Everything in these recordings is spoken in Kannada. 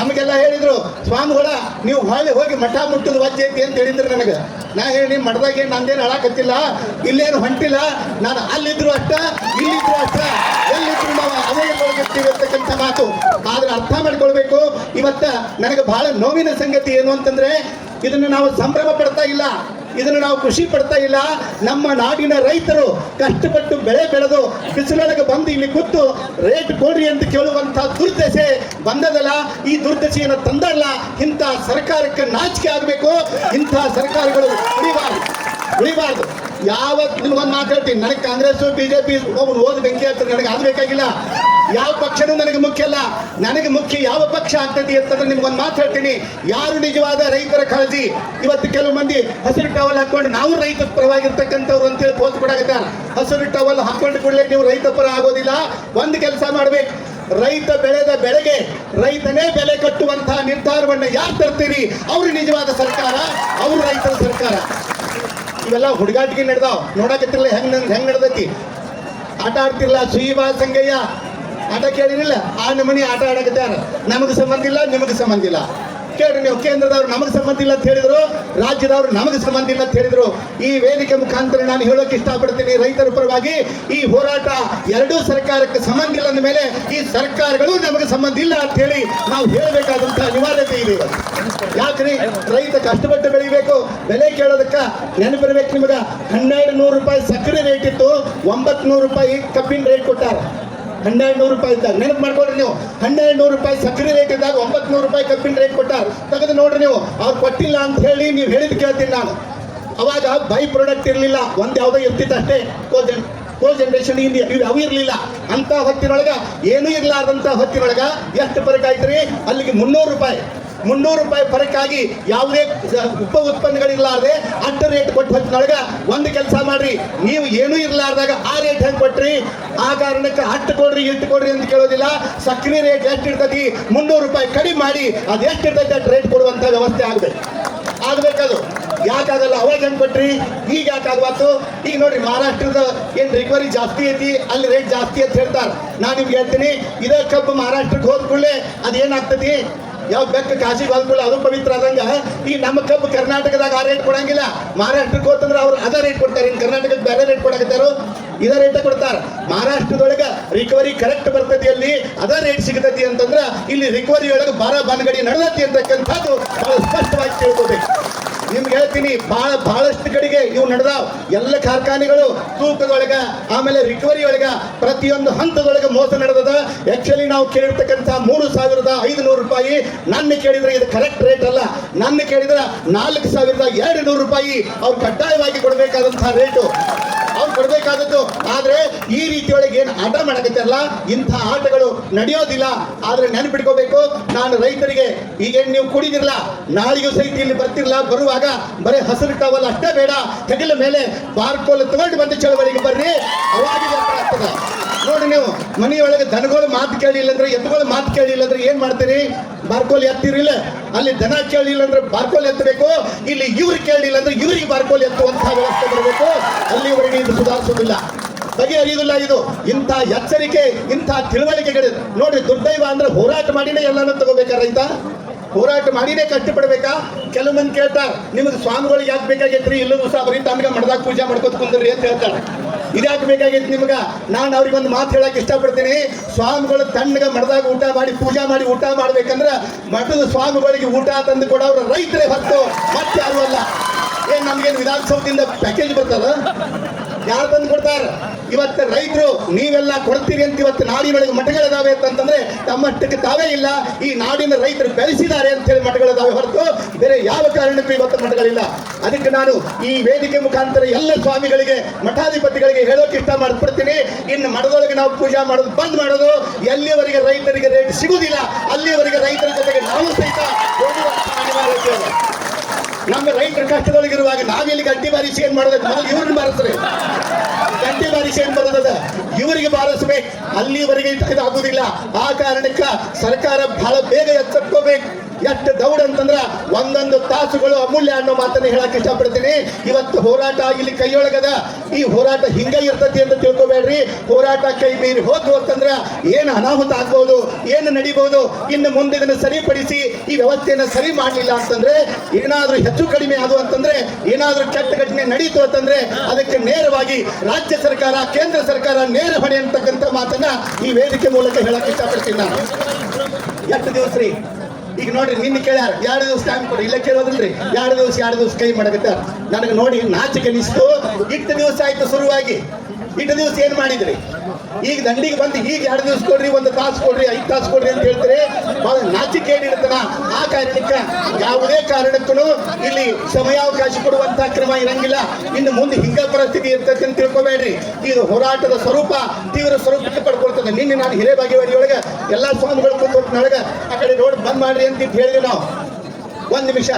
ನಮಗೆಲ್ಲ ಹೇಳಿದ್ರು, ಸ್ವಾಮಿಗಳ, ನೀವು ಹೊಳ್ಳಿ ಹೋಗಿ ಮಠ ಮುಟ್ಟದ ವಜ್ಜೆ ಐತಿ ಅಂತ ಹೇಳಿದ್ರು ನನಗೆ. ನಾ ಹೇಳಿ ಮಠದಾಗ ನಂದೇನು ಅಳಕತ್ತಿಲ್ಲ? ಇಲ್ಲೇನು ಹೊಂಟಿಲ್ಲ? ನಾನು ಅಲ್ಲಿದ್ರು ಅಷ್ಟ, ಇಲ್ಲಿದ್ರು ಅಷ್ಟ. ಎಲ್ಲಿದ್ರು ನಾವು ಅದೇ ಒಳಗಿರ್ತೀವಿ ಮಾತು. ಆದ್ರೆ ಅರ್ಥ ಮಾಡ್ಕೊಳ್ಬೇಕು. ಇವತ್ತ ನನಗೆ ಬಹಳ ನೋವಿನ ಸಂಗತಿ ಏನು ಅಂತಂದ್ರೆ, ಇದನ್ನು ನಾವು ಸಂಭ್ರಮ ಪಡ್ತಾ ಇಲ್ಲ. ಇದನ್ನು ನಾವು ಖುಷಿ ಪಡ್ತಾ ಇಲ್ಲ. ನಮ್ಮ ನಾಡಿನ ರೈತರು ಕಷ್ಟಪಟ್ಟು ಬೆಳೆ ಬೆಳೆದು ಬಿಸಿಲೊಳಗೆ ಬಂದು ಇಲ್ಲಿ ಕೂತು ರೇಟ್ ಕೊಡ್ರಿ ಅಂತ ಕೇಳುವಂತ ದುರ್ದಶೆ ಬಂದದಲ್ಲ. ಈ ದುರ್ದಶೆಯನ್ನು ತಂದಲ್ಲ. ಇಂಥ ಸರ್ಕಾರಕ್ಕೆ ನಾಚಿಕೆ ಆಗಬೇಕು. ಇಂಥ ಸರ್ಕಾರಗಳು ಉಳಿಬಾರ್ದು. ಉಳಿಬಾರ್ದು. ಯಾವತ್ ನಿಮ್ಗೊಂದು ಮಾತಾಡ್ತೀನಿ ನನಗೆ ಕಾಂಗ್ರೆಸ್ ಬಿಜೆಪಿ ಒಬ್ಬನು ಓದ್ ಬೆಂಕಿ ಹಾಕ್ತಾರೆ ನನಗೆ ಅದು ಬೇಕಾಗಿಲ್ಲ ಯಾವ ಪಕ್ಷನೂ ನನಗೆ ಮುಖ್ಯ ಅಲ್ಲ. ನನಗೆ ಮುಖ್ಯ ಯಾವ ಪಕ್ಷ ಆಗ್ತದೆ ಅಂತಂದ್ರೆ ನಿಮ್ಗೊಂದು ಮಾತು ಹೇಳ್ತೀನಿ. ಯಾರು ನಿಜವಾದ ರೈತರ ಕಾಳಜಿ? ಇವತ್ತು ಕೆಲವು ಮಂದಿ ಹಸಿರು ಟವಲ್ ಹಾಕೊಂಡು ನಾವು ರೈತ ಪರವಾಗಿರ್ತಕ್ಕಂಥವ್ರು ಅಂತೇಳಿ ಪೋಸ್ಟ್ ಕೊಡಾಕತ್ತಾರ. ಹಸಿರು ಟವಲ್ ಹಾಕೊಂಡು ಕೂಡಲೇ ನೀವು ರೈತ ಪರ ಆಗೋದಿಲ್ಲ. ಒಂದು ಕೆಲಸ ಮಾಡ್ಬೇಕು. ರೈತ ಬೆಳೆದ ಬೆಳೆಗೆ ರೈತನೇ ಬೆಲೆ ಕಟ್ಟುವಂತಹ ನಿರ್ಧಾರವನ್ನು ಯಾರು ತರ್ತೀರಿ? ಅವ್ರು ನಿಜವಾದ ಸರ್ಕಾರ, ಅವ್ರು ರೈತರ ಸರ್ಕಾರ. ಇವೆಲ್ಲ ಹುಡುಗಾಟಿಗೆ ನಡೆದಾವ್. ನೋಡಕತ್ತಿರಲ್ಲ ಹೆಂಗ್ ಹೆಂಗ್ ನಡೆದೈತಿ. ಆಟ ಆಡ್ತಿರ್ಲ ಸುಯಿಬಾ ಸಂಗಯ್ಯ. ಆಟ ಕೇಳಿರಿಲ್ಲ ಆ ನಮನಿ ಆಟ ಆಡಕತ್ತಾರ ನಮಗೆ ಸಂಬಂಧ ಇಲ್ಲ, ನಿಮಗೆ ಸಂಬಂಧ ಇಲ್ಲ. ಕೇಳ್ರಿ ನೀವು, ಕೇಂದ್ರದವ್ರು ನಮಗೆ ಸಂಬಂಧ ಇಲ್ಲ ಅಂತ ಹೇಳಿದ್ರು, ರಾಜ್ಯದವ್ರು ನಮಗೆ ಸಂಬಂಧ ಇಲ್ಲ ಅಂತ ಹೇಳಿದ್ರು. ಈ ವೇದಿಕೆ ಮುಖಾಂತರ ನಾನು ಹೇಳೋಕೆ ಇಷ್ಟಪಡ್ತೀನಿ ರೈತರ ಪರವಾಗಿ, ಈ ಹೋರಾಟ ಎರಡೂ ಸರ್ಕಾರಕ್ಕೆ ಸಂಬಂಧ ಇಲ್ಲ ಅಂದ ಮೇಲೆ ಈ ಸರ್ಕಾರಗಳು ನಮಗೆ ಸಂಬಂಧ ಇಲ್ಲ ಅಂತ ಹೇಳಿ ನಾವು ಹೇಳಬೇಕಾದಂತಹ ಅನಿವಾರ್ಯತೆ ಇದೆ. ಯಾಕ್ರಿ? ರೈತ ಕಷ್ಟಪಟ್ಟು ಬೆಳಿಬೇಕು. ಬೆಲೆ ಕೇಳೋದಕ್ಕ ನೆನಪಿರ್ಬೇಕು ನಿಮಗೆ. ಹನ್ನೆರಡು ನೂರು ರೂಪಾಯಿ ಸಕ್ಕರೆ ರೇಟ್ ಇತ್ತು, ಒಂಬತ್ತು ನೂರು ರೂಪಾಯಿ ಕಬ್ಬಿನ ರೇಟ್ ಕೊಟ್ಟಾರ. ಹನ್ನೆರಡು ನೂರು ರೂಪಾಯಿ ಇದ್ದಾಗ. ನೆನಪು ಮಾಡ್ಕೊಡ್ರಿ ನೀವು. ಹನ್ನೆರಡು ನೂರು ರೂಪಾಯಿ ಸಕ್ಕರೆ ರೇಟ್ ಇದ್ದಾಗ ಒಂಬತ್ತು ನೂರು ರೂಪಾಯಿ ಕಬ್ಬಿನ ರೇಟ್ ಕೊಟ್ಟಾರ. ತೆಗೆದು ನೋಡ್ರಿ ನೀವು. ಅವ್ರು ಕೊಟ್ಟಿಲ್ಲ ಅಂತ ಹೇಳಿ ನೀವು ಹೇಳಿದ್ ಕೇಳ್ತೀನಿ ನಾನು. ಅವಾಗ ಬೈ ಪ್ರಾಡಕ್ಟ್ ಇರಲಿಲ್ಲ. ಒಂದ್ ಯಾವುದೋ ಇರ್ತಿತ್ತು ಅಷ್ಟೇ. ಕೋಜನ್ ಕೋ ಜನರೇಷನ್ ಇಂಡಿಯಾ ಇವು ಅವು ಇರಲಿಲ್ಲ. ಅಂತ ಹೊತ್ತಿನೊಳಗೆ ಏನೂ ಇರಲಾರ್ದಂಥ ಹೊತ್ತಿನೊಳಗೆ ಎಷ್ಟು ಬರಕಾಯ್ತು ರೀ ಅಲ್ಲಿಗೆ ಮುನ್ನೂರು ರೂಪಾಯಿ. ಮುನ್ನೂರು ರೂಪಾಯಿ ಫರಕ್ಕಾಗಿ ಯಾವುದೇ ಉಪ ಉತ್ಪನ್ನಗಳಿರ್ಲಾರ್ದೆ ಅಡ್ಡ ರೇಟ್ ಕೊಟ್ಟು ಹೊತ್ತಿನೊಳಗ ಒಂದು ಕೆಲಸ ಮಾಡ್ರಿ. ನೀವು ಏನೂ ಇರಲಾರ್ದಾಗ ಆ ರೇಟ್ ಹೆಂಗೆ ಕೊಟ್ರಿ? ಆ ಕಾರಣಕ್ಕೆ ಅಟ್ಟು ಕೊಡ್ರಿ ಇಟ್ಟು ಕೊಡ್ರಿ ಅಂತ ಕೇಳೋದಿಲ್ಲ. ಸಕ್ಕರೆ ರೇಟ್ ಎಷ್ಟು ಇರ್ತೈತಿ? ಮುನ್ನೂರು ರೂಪಾಯಿ ಕಡಿಮೆ ಮಾಡಿ, ಅದು ಎಷ್ಟು ಇರ್ತೈತಿ ಅಷ್ಟು ರೇಟ್ ಕೊಡುವಂಥ ವ್ಯವಸ್ಥೆ ಆಗಬೇಕು. ಆಗ್ಬೇಕದು ಯಾಕಾಗಲ್ಲ ಅವಾಗ ಹೆಂಗೆ ಕೊಟ್ರಿ? ಈಗ ಯಾಕಾಗ್ಬಾರ್ದು ಈಗ ನೋಡ್ರಿ, ಮಹಾರಾಷ್ಟ್ರದ ಏನ್ ರಿಕವರಿ ಜಾಸ್ತಿ ಐತಿ, ಅಲ್ಲಿ ರೇಟ್ ಜಾಸ್ತಿ ಅಂತ ಹೇಳ್ತಾರ. ನಾನು ನಿಮ್ಗೆ ಹೇಳ್ತೀನಿ, ಇದೇ ಕಬ್ಬು ಮಹಾರಾಷ್ಟ್ರಕ್ಕೆ ಹೋದ ಕೂಡಲೇ ಅದೇನಾಗ್ತತಿ? ಯಾವ ಬೆಕ್ಕ ಕಾಶಿ ಬಂದ್ಬಿಡ ಅದು ಪವಿತ್ರ ಆದಂಗ, ಈ ನಮ್ಮ ಕಬ್ಬು ಕರ್ನಾಟಕದಾಗ ಆ ರೇಟ್ ಕೊಡಂಗಿಲ್ಲ. ಮಹಾರಾಷ್ಟ್ರಕ್ಕೆ ಹೋತಂದ್ರೆ ಅವ್ರು ಅದ ರೇಟ್ ಕೊಡ್ತಾರೆ. ಇನ್ನು ಕರ್ನಾಟಕಕ್ಕೆ ಬೇರೆ ರೇಟ್ ಕೊಡಕತ್ತಾರೋ ಇದೇ ರೇಟ್ ಕೊಡ್ತಾರ. ಮಹಾರಾಷ್ಟ್ರದೊಳಗ ರಿಕವರಿ ಕರೆಕ್ಟ್ ಬರ್ತೈತಿ ಅಲ್ಲಿ, ಅದ ರೇಟ್ ಸಿಗತೈತಿ ಅಂತಂದ್ರ ಇಲ್ಲಿ ರಿಕವರಿ ಒಳಗೆ ಬಾರ ಬಾನಗಡಿ ನಡೆದತಿ ಅಂತಕ್ಕಂಥದ್ದು ಬಹಳ ಸ್ಪಷ್ಟವಾಗಿ ತಿಳ್ಕೊಬೇಕು. ನಿಮ್ಗೆ ಹೇಳ್ತೀನಿ, ಬಹಳ ಬಹಳಷ್ಟು ಕಡೆಗೆ ಇವು ನಡೆದಾವ್ ಎಲ್ಲ ಕಾರ್ಖಾನೆಗಳು ತೂಕದೊಳಗ ಆಮೇಲೆ ರಿಕವರಿ ಒಳಗ, ಪ್ರತಿಯೊಂದು ಹಂತದೊಳಗ ಮೋಸ ನಡೆದದ. ಆಕ್ಚುಲಿ ನಾವು ಕೇಳಿರ್ತಕ್ಕಂಥ ಮೂರು ಸಾವಿರದ ಐದುನೂರು ರೂಪಾಯಿ ನನ್ನ ಕೇಳಿದ್ರೆ ಇದು ಕರೆಕ್ಟ್ ರೇಟ್ ಅಲ್ಲ. ನನ್ನ ಕೇಳಿದ್ರೆ ನಾಲ್ಕು ಸಾವಿರದ ಎರಡು ನೂರು ರೂಪಾಯಿ ಅವ್ರು ಕಡ್ಡಾಯವಾಗಿ ಕೊಡಬೇಕಾದಂತಹ ರೇಟು ಅವ್ರು ಕೊಡಬೇಕಾದದ್ದು. ಆದ್ರೆ ಈ ರೀತಿಯೊಳಗೆ ಏನು ಆಟ ಮಾಡಕತ್ತಲ್ಲ ಇಂಥ ಆಟಗಳು ನಡೆಯೋದಿಲ್ಲ. ಆದ್ರೆ ನೆನಪಿಟ್ಕೋಬೇಕು. ನಾನು ರೈತರಿಗೆ ಈಗೇನು ನೀವು ಕುಡಿದಿರಲ್ಲ ನಾಳೆಯೂ ಸಹಿತ ಇಲ್ಲಿ ಬರ್ತಿರಲ್ಲ ಬರುವಾಗ ಬರೀ ಹಸಿರು ಟವಲ್ ಅಷ್ಟೇ ಬೇಡ ತೆಗಿಲ ಮೇಲೆ ಬಾರ್ಕೋಲ್ ತಗೊಂಡು ಬಂದು ಚಳವಳಿಗೆ ಬರ್ರಿ. ಅವಾಗಿ ನೋಡಿ ನೀವು, ಮನೆಯೊಳಗೆ ದನಗಳು ಮಾತು ಕೇಳಿಲ್ಲ ಅಂದ್ರೆ ಎತ್ತುಗಳು ಮಾತು ಕೇಳಿಲ್ಲ ಅಂದ್ರೆ ಏನ್ ಮಾಡ್ತೀರಿ? ಬಾರ್ಕೋಲ್ ಎತ್ತಿರಿಲ್ಲ ಅಲ್ಲಿ ದನ ಕೇಳಿಲ್ಲ ಅಂದ್ರೆ ಬಾರ್ಕೋಲ್ ಎತ್ತಬೇಕು, ಇಲ್ಲಿ ಇವ್ರು ಕೇಳಿಲ್ಲ ಅಂದ್ರೆ ಇವ್ರಿಗೆ ಬಾರ್ಕೋಲ್ ಎತ್ತುವಂತಹ ವ್ಯವಸ್ಥೆ ಬರಬೇಕು. ಅಲ್ಲಿವರೆಗೆ ಇದು ಸುಧಾರಿಸೋದಿಲ್ಲ ಬಗೆಹರಿಯುವುದಿಲ್ಲ ಇದು. ಇಂಥ ಎಚ್ಚರಿಕೆ, ಇಂಥ ತಿಳುವಳಿಕೆಗಳು ನೋಡಿ ದುರ್ದೈವ ಅಂದ್ರೆ ಹೋರಾಟ ಮಾಡಿನೇ ಎಲ್ಲಾನು ತಗೋಬೇಕಾ ರೈತ? ಹೋರಾಟ ಮಾಡಿನೇ ಕಷ್ಟಪಡ್ಬೇಕಾ ಕೆಲವು ಮಂದಿ ಕೇಳ್ತಾರ, ನಿಮಗೆ ಸ್ವಾಮಿಗಳಿಗೆ ಯಾಕೆ ಬೇಕಾಗೈತ್ರಿ ಇಲ್ಲೂ ಸಹ ಬರೀ ತಮ್ಗೆ ಮಡದಾಗ ಪೂಜೆ ಮಾಡ್ಕೊತ ಕುಂದ್ರಿ ಅಂತ ಹೇಳ್ತಾರೆ. ಇದ್ಯಾಕೆ ಬೇಕಾಗೈತಿ ನಿಮ್ಗ? ನಾನು ಅವ್ರಿಗೆ ಒಂದು ಮಾತು ಹೇಳಕ್ಕೆ ಇಷ್ಟಪಡ್ತೀನಿ, ಸ್ವಾಮಿಗಳು ತಣ್ಣಗೆ ಮಡದಾಗ ಊಟ ಮಾಡಿ, ಪೂಜೆ ಮಾಡಿ ಊಟ ಮಾಡ್ಬೇಕಂದ್ರೆ ಮಠದ ಸ್ವಾಮಿಗಳಿಗೆ ಊಟ ತಂದು ಕೊಡೋರು ರೈತರೇ ಹೊತ್ತು ಮತ್ತೆ ಯಾರು ಅಲ್ಲ. ಏನ್ ನಮ್ಗೇನು ವಿಧಾನಸೌಧದಿಂದ ಪ್ಯಾಕೇಜ್ ಬರ್ತದ? ಯಾರು ತಂದು ಕೊಡ್ತಾರ? ಇವತ್ತು ರೈತರು ನೀವೆಲ್ಲ ಕೊಡ್ತೀರಿ ಅಂತ ಇವತ್ತು ನಾಡಿನೊಳಗೆ ಮಠಗಳಿದಾವೆ ಅಂತಂದ್ರೆ ತಮ್ಮಷ್ಟಕ್ಕೆ ತಾವೇ ಇಲ್ಲ. ಈ ನಾಡಿನ ರೈತರು ಬೆಳೆಸಿದ್ದಾರೆ ಅಂತ ಹೇಳಿ ಮಠಗಳಿದಾವೆ ಹೊರತು ಬೇರೆ ಯಾವ ಕಾರಣಕ್ಕೂ ಇವತ್ತು ಮಠಗಳಿಲ್ಲ. ಅದಕ್ಕೆ ನಾನು ಈ ವೇದಿಕೆ ಮುಖಾಂತರ ಎಲ್ಲ ಸ್ವಾಮಿಗಳಿಗೆ, ಮಠಾಧಿಪತಿಗಳಿಗೆ ಹೇಳೋಕೆ ಇಷ್ಟ ಮಾಡ್ಕೊಡ್ತೀನಿ ಇನ್ನು ಮಠದೊಳಗೆ ನಾವು ಪೂಜಾ ಮಾಡೋದು, ಬಂದ್ ಮಾಡೋದು ಎಲ್ಲಿವರೆಗೆ ರೈತರಿಗೆ ರೇಟ್ ಸಿಗುವುದಿಲ್ಲ ಅಲ್ಲಿವರೆಗೆ ರೈತರ ಜೊತೆಗೆ ನಾವು ಸಹಿತ. ನಮ್ಮ ರೈತರ ಕಷ್ಟದೊಳಗಿರುವಾಗ ನಾವೆಲ್ಲಿ ಗಡ್ಡಿ ಬಾರಿಸಿ ಏನ್ ಮಾಡೋದಕ್ಕೆ ಇವ್ರನ್ನ ಬಾರಿಸ್ರಿ ಏನ್ ಬರೋದದ ಇವರಿಗೆ ಬಾರಿಸಬೇಕು ಅಲ್ಲಿವರೆಗೆ ಇದಾಗುವುದಿಲ್ಲ ಆ ಕಾರಣಕ್ಕ ಸರ್ಕಾರ ಬಹಳ ಬೇಗ ಎಚ್ಚೆತ್ಕೋಬೇಕು. ಎಷ್ಟು ದೌಡ್ ಅಂತಂದ್ರ ಒಂದೊಂದು ತಾಸುಗಳು ಅಮೂಲ್ಯ ಅನ್ನೋ ಮಾತನ್ನ ಹೇಳಕ್ ಇಷ್ಟಪಡ್ತೀನಿ. ಇವತ್ತು ಹೋರಾಟ ಇಲ್ಲಿ ಕೈಯೊಳಗದ. ಈ ಹೋರಾಟ ಹಿಂಗ ಇರ್ತತಿ ಅಂತ ತಿಳ್ಕೊಬೇಡ್ರಿ. ಹೋರಾಟ ಕೈ ಮೀರಿ ಹೋದ್ವು ಅಂತಂದ್ರ ಏನು ಅನಾಹುತ ಆಗ್ಬಹುದು ಏನು ನಡಿಬಹುದು ಇನ್ನು ಮುಂದೆ ಇದನ್ನು ಸರಿಪಡಿಸಿ ಈ ವ್ಯವಸ್ಥೆಯನ್ನ ಸರಿ ಮಾಡಲಿಲ್ಲ ಅಂತಂದ್ರೆ, ಏನಾದ್ರೂ ಹೆಚ್ಚು ಕಡಿಮೆ ಆದು ಅಂತಂದ್ರೆ, ಏನಾದ್ರೂ ಕೆಟ್ಟ ಘಟನೆ ನಡೀತು ಅಂತಂದ್ರೆ ಅದಕ್ಕೆ ನೇರವಾಗಿ ರಾಜ್ಯ ಸರ್ಕಾರ, ಕೇಂದ್ರ ಸರ್ಕಾರ ನೇರ ಹೊಣೆ ಅಂತಕ್ಕಂಥ ಮಾತನ್ನ ಈ ವೇದಿಕೆ ಮೂಲಕ ಹೇಳಕ್ ಇಷ್ಟಪಡ್ತೀನಿ ನಾನು. ಎಷ್ಟು ದಿವಸ ರೀ? ಈಗ ನೋಡ್ರಿ, ನಿನ್ನ ಕೇಳ್ಯಾರ ಎರಡು ದಿವಸ ಟೈಮ್ ಕೊಡಿ ಇಲ್ಲ ಕೇಳೋದಿಲ್ರಿ. ಎರಡು ದಿವಸ ಎರಡು ದಿವಸ ಕೈ ಮಾಡಕತ್ತಾರ? ನನಗೆ ನೋಡಿ ನಾಚಿಕೆ ಅನಿಸ್ತು ಇಟ್ಟು ದಿವಸ ಆಯ್ತು ಶುರುವಾಗಿ. ಇಟ್ಟು ದಿವಸ ಏನ್ ಮಾಡಿದ್ರಿ? ಈಗ ದಂಡಿಗೆ ಬಂದು ಈಗ ಎರಡು ದಿವಸ ಕೊಡ್ರಿ ಒಂದು ತಾಸು ಕೊಡ್ರಿ ಐದು ತಾಸು ಕೊಡ್ರಿ ಅಂತ ಹೇಳ್ತಾರೆ. ಬಹಳ ನಾಚಿಕೆ ಏನಿರ್ತನ ಆ ಕಾರಣಕ್ಕ ಯಾವುದೇ ಕಾರಣಕ್ಕೂ ಇಲ್ಲಿ ಸಮಯಾವಕಾಶ ಕೊಡುವಂತ ಕ್ರಮ ಇರಂಗಿಲ್ಲ. ಇನ್ನು ಮುಂದೆ ಹಿಂಗ ಪರಿಸ್ಥಿತಿ ಇರ್ತದೆ ಅಂತ ತಿಳ್ಕೊಬೇಡ್ರಿ. ಇದು ಹೋರಾಟದ ಸ್ವರೂಪ ತೀವ್ರ ಸ್ವರೂಪಕ್ಕೆ ಪಡ್ಕೊಳ್ತದೆ. ನಿನ್ನೆ ನಾನು ಹಿರೇ ಒಳಗ ಎಲ್ಲಾ ಸ್ವಾಮಿಗಳು ಕೂತ್ಕೊಳ್ನೊಳಗ ಆ ಕಡೆ ರೋಡ್ ಬಂದ್ ಮಾಡ್ರಿ ಅಂತ ಹೇಳಿದ್ವಿ ನಾವು. ಒಂದ್ ನಿಮಿಷ.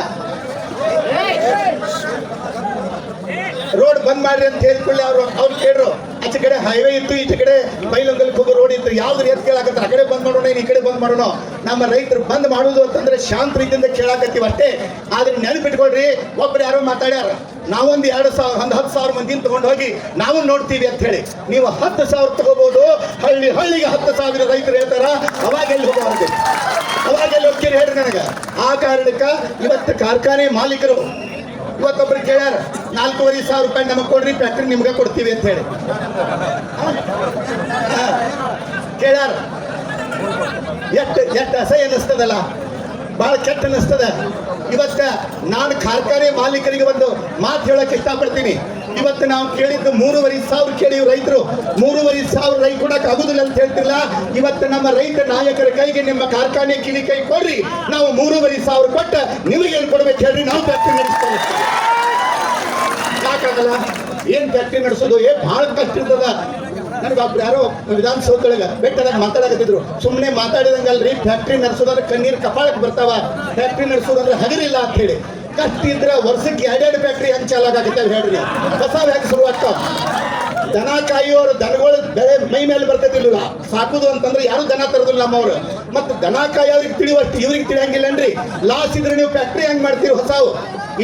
ರೋಡ್ ಬಂದ್ ಮಾಡ್ರಿ ಅಂತ ಹೇಳ್ಕೊಳ್ಳಿ ಅವರು ಅವ್ರು ಕೇಳ್ರು. ಆಚೆ ಕಡೆ ಹೈವೇ ಇತ್ತು ಈಚೆ ಕಡೆ ಬೈಲೊಂಗಲ್ಗೆ ಹೋಗೋ ರೋಡ್ ಇತ್ತು. ಯಾವ್ದು ಎತ್ ಕೇಳಾಕತ್ತಾರ? ಆ ಕಡೆ ಬಂದ್ ಮಾಡೋಣ, ಈ ಕಡೆ ಬಂದ್ ಮಾಡೋಣ. ನಮ್ಮ ರೈತರು ಬಂದ್ ಮಾಡುದು ಅಂತಂದ್ರೆ ಶಾಂತ ರೀತಿಯಿಂದ ಕೇಳಾಕತ್ತೀವಿ ಅಷ್ಟೇ. ಆದ್ರೆ ನೆನಪಿಟ್ಕೊಳ್ರಿ ಒಬ್ರು ಯಾರೋ ಮಾತಾಡ್ಯಾರ, ನಾವೊಂದು ಎರಡು ಸಾವಿರ ಒಂದು ಹತ್ತು ಸಾವಿರ ಮಂದಿನ ತಗೊಂಡು ಹೋಗಿ ನಾವು ನೋಡ್ತೀವಿ ಅಂತ ಹೇಳಿ. ನೀವು ಹತ್ತು ಸಾವಿರ ತಗೋಬಹುದು ಹಳ್ಳಿ ಹಳ್ಳಿಗೆ ಹತ್ತು ಸಾವಿರ ರೈತರು ಹೇಳ್ತಾರ, ಅವಾಗ ಎಲ್ಲಿ ಹೋಗೋದು ಅವಾಗ ಎಲ್ಲಿ ಹೋಗ್ತೀರಿ ಹೇಳ್ರಿ ನನಗೆ? ಆ ಕಾರಣಕ್ಕ ಇವತ್ತು ಕಾರ್ಖಾನೆ ಮಾಲೀಕರು, ಇವತ್ತೊಬ್ರು ಕೇಳ್ಯಾರ ನಾಲ್ಕೂವರೆ ಸಾವಿರ ರೂಪಾಯಿ ನಮಗೆ ಕೊಡ್ರಿ ಫ್ಯಾಕ್ಟ್ರಿ ನಿಮ್ಗೆ ಕೊಡ್ತೀವಿ ಅಂತ ಹೇಳಿ. ಕೇಳಾರ ಎಷ್ಟು ಎಷ್ಟು ಅಸಹ್ಯ ಅನ್ನಿಸ್ತದಲ್ಲ ಬಹಳ ಕೆಟ್ಟ ಅನ್ನಿಸ್ತದ ಇವತ್ತ ನಾನು ಕಾರ್ಖಾನೆ ಮಾಲೀಕರಿಗೆ ಒಂದು ಮಾತು ಹೇಳಕ್ ಇಷ್ಟಪಡ್ತೀನಿ. ಇವತ್ತು ನಾವು ಕೇಳಿದ್ದು ಮೂರುವರೆ ಸಾವಿರ ಕೇಳಿ ರೈತರು. ಮೂರುವರೆ ಸಾವಿರ ರೈ ಕೊಡಕ್ ಆಗುದಿಲ್ಲ ಅಂತ ಹೇಳ್ತಿಲ್ಲ ಇವತ್ತು ನಮ್ಮ ರೈತ ನಾಯಕರ ಕೈಗೆ ನಿಮ್ಮ ಕಾರ್ಖಾನೆ ಕಿವಿ ಕೈ ಕೊಡ್ರಿ. ನಾವು ಮೂರುವರೆ ಸಾವಿರ ಕೊಟ್ಟ ನಿಮಗೆ ಏನ್ ಕೊಡ್ಬೇಕು ಹೇಳ್ರಿ? ನಾವು ಫ್ಯಾಕ್ಟ್ರಿ ನಡೆಸ್ತಾ ಯಾಕಾಗಲ್ಲ ಏನ್ ಫ್ಯಾಕ್ಟ್ರಿ ನಡೆಸೋದು? ಏ ಬಹಳ ಕಷ್ಟ ಇರ್ತದ? ನನಗೆ ಒಬ್ರು ಯಾರೋ ವಿಧಾನಸೌಧದೊಳಗ ಬೆಟ್ಟದಾಗ ಮಾತಾಡಕತ್ತಿದ್ರು. ಸುಮ್ಮನೆ ಮಾತಾಡಿದಂಗಲ್ರಿ ಫ್ಯಾಕ್ಟ್ರಿ ನಡೆಸೋದಂದ್ರೆ ಕಣ್ಣೀರ್ ಕಪಾಳಕ್ಕೆ ಬರ್ತಾವ. ಫ್ಯಾಕ್ಟ್ರಿ ನಡೆಸೋದಂದ್ರೆ ಹಗರಿಲ್ಲ ಅಂತ ಹೇಳಿ. ಕಷ್ಟ ಇದ್ರೆ ವರ್ಷಕ್ಕೆ ಎರಡೆರಡು ಫ್ಯಾಕ್ಟ್ರಿ ಹೆಂಗ್ ಚಾಲಾಗತ್ತೆ ಹೇಳ್ರಿ? ಹೊಸ ವ್ಯಾಕ್ ಶುರು ಆಗ್ತಾವ ದನ ಕಾಯೋರು ದನಗಳು ಬೆಳೆ ಮೈ ಮೇಲೆ ಬರ್ತಿರ್ಲಿಲ್ಲ ಸಾಕುದು ಅಂತಂದ್ರೆ ಯಾರು ದನ ತರೋದಿಲ್ಲ ನಮ್ಮವ್ರು. ಮತ್ತೆ ದನ ಕಾಯೋರಿಗೆ ತಿಳಿವಷ್ಟು ಇವ್ರಿಗೆ ತಿಳಿಯಂಗಿಲ್ಲನ್ರಿ? ಲಾಸ್ ಇದ್ರೆ ನೀವು ಫ್ಯಾಕ್ಟ್ರಿ ಹೆಂಗ್ ಮಾಡ್ತೀರಿ ಹೊಸವು?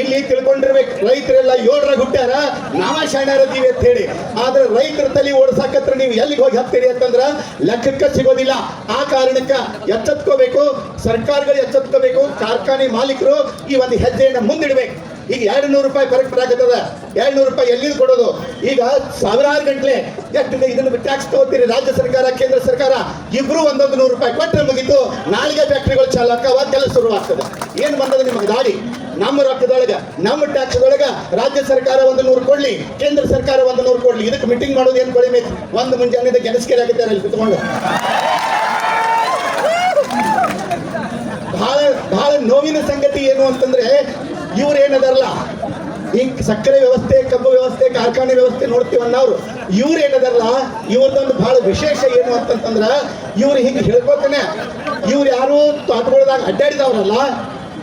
ಇಲ್ಲಿ ತಿಳ್ಕೊಂಡಿರ್ಬೇಕು, ರೈತರೆಲ್ಲ ಯೋಡ್ರ ಹುಟ್ಟ್ಯಾರ ನಾವ ಶಾಣ್ಯಾರದೀವಿ ಅಂತ ಹೇಳಿ. ಆದ್ರೆ ರೈತರ ತಲೆ ಓಡಿಸಾಕತ್ರ ನೀವು ಎಲ್ಲಿಗೆ ಹೋಗಿ ಹತ್ತೀರಿ ಅಂತಂದ್ರ ಲೆಕ್ಕಕ್ಕೆ ಸಿಗೋದಿಲ್ಲ. ಆ ಕಾರಣಕ್ಕ ಎಚ್ಚೆತ್ಕೋಬೇಕು, ಸರ್ಕಾರಗಳು ಎಚ್ಚೆತ್ಕೋಬೇಕು, ಕಾರ್ಖಾನೆ ಮಾಲೀಕರು ಈ ಒಂದು ಹೆಜ್ಜೆಯನ್ನ ಮುಂದಿಡ್ಬೇಕು. ಈಗ ಎರಡು ನೂರು ರೂಪಾಯಿ ಫರಕ್ ಬರಾಕತ್ತದ ಎರಡು ನೂರು ರೂಪಾಯಿ ಎಲ್ಲಿ ಕೊಡೋದು? ಈಗ ಸಾವಿರಾರು ಗಂಟ್ಲೆ ಎಷ್ಟು ಇದನ್ನು ಟ್ಯಾಕ್ಸ್ ತಗೋತೀರಿ. ರಾಜ್ಯ ಸರ್ಕಾರ, ಕೇಂದ್ರ ಸರ್ಕಾರ, ಇಬ್ರು ಒಂದೊಂದು ನೂರು ರೂಪಾಯಿ ಕೊಟ್ಟರೆ ಮುಗಿತು. ನಾಳೆಗೆ ಫ್ಯಾಕ್ಟ್ರಿಗಳು ಚಾಲಕ ಕೆಲಸ ಶುರುವಾಗ್ತದೆ. ಏನು ಬಂದದ ನಿಮಗೆ ದಾಡಿ ನಮ್ಮ ರೊಕ್ಕದೊಳಗ, ನಮ್ಮ ಟ್ಯಾಕ್ಸ್ ಒಳಗ ರಾಜ್ಯ ಸರ್ಕಾರ ಒಂದು ನೂರು ಕೊಡ್ಲಿ, ಕೇಂದ್ರ ಸರ್ಕಾರ ಒಂದು ನೂರು ಕೊಡ್ಲಿ. ಇದಕ್ಕೆ ಮೀಟಿಂಗ್ ಮಾಡೋದು ಏನ್ ಕೊಡಿಬೇಕು ಒಂದು ಮುಂಜಾನೆ ಗೆಣಸ್ಕೇರಿ ಆಗುತ್ತೆ ಅಲ್ಲಿ ಕುತ್ಕೊಂಡು? ಬಹಳ ಬಹಳ ನೋವಿನ ಸಂಗತಿ ಏನು ಅಂತಂದ್ರೆ ಇವ್ರು ಏನದಾರಲ್ಲ ಈ ಸಕ್ಕರೆ ವ್ಯವಸ್ಥೆ, ಕಬ್ಬು ವ್ಯವಸ್ಥೆ, ಕಾರ್ಖಾನೆ ವ್ಯವಸ್ಥೆ ನೋಡ್ತೀವನ್ನ ಅವ್ರು ಇವ್ರು ಏನದಾರಲ್ಲ ಇವ್ರದೊಂದು ಬಹಳ ವಿಶೇಷ ಏನು ಅಂತಂತಂದ್ರ, ಇವ್ರು ಹಿಂಗೆ ಹೇಳ್ಕೊತಾನೆ ಇವ್ರು ಯಾರು ತೋಟಗಳದಾಗ ಅಡ್ಡಾಡಿದವ್ರಲ್ಲ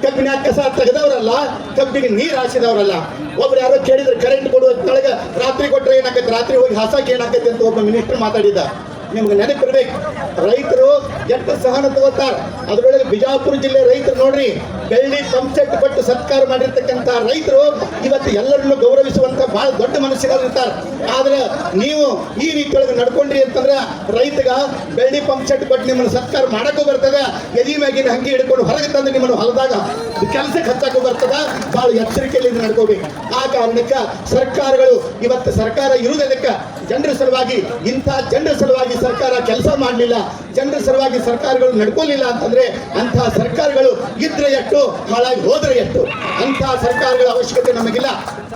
ಕಬ್ಬಿನ ಕಸ ತೆಗೆದವರಲ್ಲ, ಕಬ್ಬಿಗೆ ನೀರು ಹಾಸಿದವರಲ್ಲ. ಒಬ್ರು ಯಾರೋ ಕೇಳಿದ್ರೆ, ಕರೆಂಟ್ ಕೊಡುವ ರಾತ್ರಿ ಕೊಟ್ರೆ ಏನಾಗತ್ತೆ? ರಾತ್ರಿ ಹೋಗಿ ಹಾಸಕ್ಕೆ ಏನಾಗತ್ತೆ? ಅಂತ ಒಬ್ಬ ಮಿನಿಸ್ಟರ್ ಮಾತಾಡಿದ ನಿಮ್ಗೆ ನೆನಪಿರ್ಬೇಕು ರೈತರು ಎಷ್ಟು ಸಹನ ತಗೋತಾರ. ಅದರೊಳಗೆ ಬಿಜಾಪುರ ಜಿಲ್ಲೆ ರೈತರು ನೋಡ್ರಿ, ಬೆಳ್ಳಿ ಪಂಪ್ ಸೆಟ್ ಕೊಟ್ಟು ಸತ್ಕಾರ ಮಾಡಿರ್ತಕ್ಕಂಥ ರೈತರು ಇವತ್ತು ಎಲ್ಲರನ್ನು ಗೌರವಿಸುವಂತ ಬಹಳ ದೊಡ್ಡ ಮನಸ್ಸಿನವ್ರು ಇರ್ತಾರೆ ಆದ್ರೆ ನೀವು ಈ ರೀತಿಯೊಳಗೆ ನಡ್ಕೊಂಡ್ರಿ ಅಂತಂದ್ರೆ ರೈತಗ ಬೆಳ್ಳಿ ಪಂಪ್ ಸೆಟ್ ಕೊಟ್ಟು ನಿಮ್ಮನ್ನು ಸತ್ಕಾರ ಮಾಡಕ್ಕೂ ಬರ್ತದ, ಎದಿ ಮ್ಯಾಗಿನ ಹಂಗೆ ಹಿಡ್ಕೊಂಡು ಹೊರಗೆ ತಂದು ನಿಮ್ಮನ್ನು ಹೊಲದಾಗ ಕೆಲಸಕ್ಕೆ ಹಚ್ಚಕ್ಕೂ ಬರ್ತದ ಬಹಳ ಎಚ್ಚರಿಕೆಯಲ್ಲಿ ನಡ್ಕೋಬೇಕು. ಆ ಕಾರಣಕ್ಕ ಸರ್ಕಾರಗಳು, ಇವತ್ತು ಸರ್ಕಾರ ಇರುವುದಕ್ಕೆ ಜನರ ಸಲುವಾಗಿ ಇಂಥ ಜನರ ಸಲುವಾಗಿ ಸರ್ಕಾರ ಕೆಲಸ ಮಾಡಲಿಲ್ಲ, ಜನರ ಸಲುವಾಗಿ ಸರ್ಕಾರಗಳು ನಡ್ಕೊಳ್ಳಿಲ್ಲ ಅಂತಂದ್ರೆ ಅಂತಹ ಸರ್ಕಾರಗಳು ಇದ್ರೆ ಎಷ್ಟು ಹಾಳಾಗಿ ಹೋದ್ರೆ ಎಷ್ಟು ಅಂತಹ ಸರ್ಕಾರಗಳ ಅವಶ್ಯಕತೆ ನಮಗಿಲ್ಲ.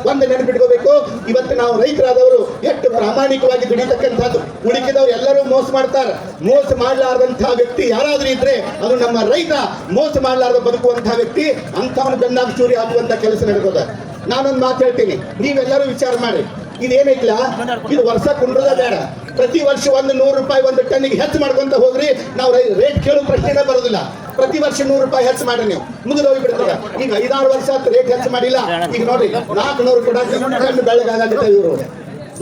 ಒಂದು ನೆನಪಿಟ್ಕೋಬೇಕು, ಇವತ್ತು ನಾವು ರೈತರಾದವರು ಎಷ್ಟು ಪ್ರಾಮಾಣಿಕವಾಗಿ ದುಡಿತಕ್ಕಂಥದ್ದು. ಉಳಿಕಿದವರು ಎಲ್ಲರೂ ಮೋಸ ಮಾಡ್ತಾರೆ. ಮೋಸ ಮಾಡಲಾರದಂತಹ ವ್ಯಕ್ತಿ ಯಾರಾದ್ರೂ ಇದ್ರೆ ಅದು ನಮ್ಮ ರೈತ. ಮೋಸ ಮಾಡಲಾರದ ಬದುಕುವಂತಹ ವ್ಯಕ್ತಿ, ಅಂಥವನು ಬೆನ್ನಾಗ ಚೂರಿ ಹಾಕುವಂತ ಕೆಲಸ ನಡೆದದ ನಾನೊಂದು ಮಾತು ಹೇಳ್ತೀನಿ, ನೀವೆಲ್ಲರೂ ವಿಚಾರ ಮಾಡಿ ಇದೇನೈತಿಲ್ಲ ಇದು ವರ್ಷ ಕುಂಡ್ರದ ಬೇಡ. ಪ್ರತಿ ವರ್ಷ ಒಂದು ನೂರು ರೂಪಾಯಿ ಒಂದು ಟನ್ನಿಗೆ ಹೆಚ್ಚು ಮಾಡ್ಕೊಂತ ಹೋಗ್ರಿ. ನಾವು ರೇಟ್ ಕೇಳೋ ಪ್ರಶ್ನೆನೇ ಬರೋದಿಲ್ಲ. ಪ್ರತಿ ವರ್ಷ ನೂರು ರೂಪಾಯಿ ಹೆಚ್ಚು ಮಾಡ್ರಿ ನೀವು. ಮುಗಿದು ಹೋಗಿಬಿಡ್ತೀರ. ಈಗ ಐದಾರು ವರ್ಷ ರೇಟ್ ಹೆಚ್ಚು ಮಾಡಿಲ್ಲ. ಈಗ ನೋಡಿ ನಾಲ್ಕು ನೂರು ಕೂಡ ಕಣ್ಣು ಬೆಳಗಾಗತ್ತೆ ಇವರು.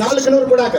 ನಾಲ್ಕು ನೂರು ಕೊಡಾಕ.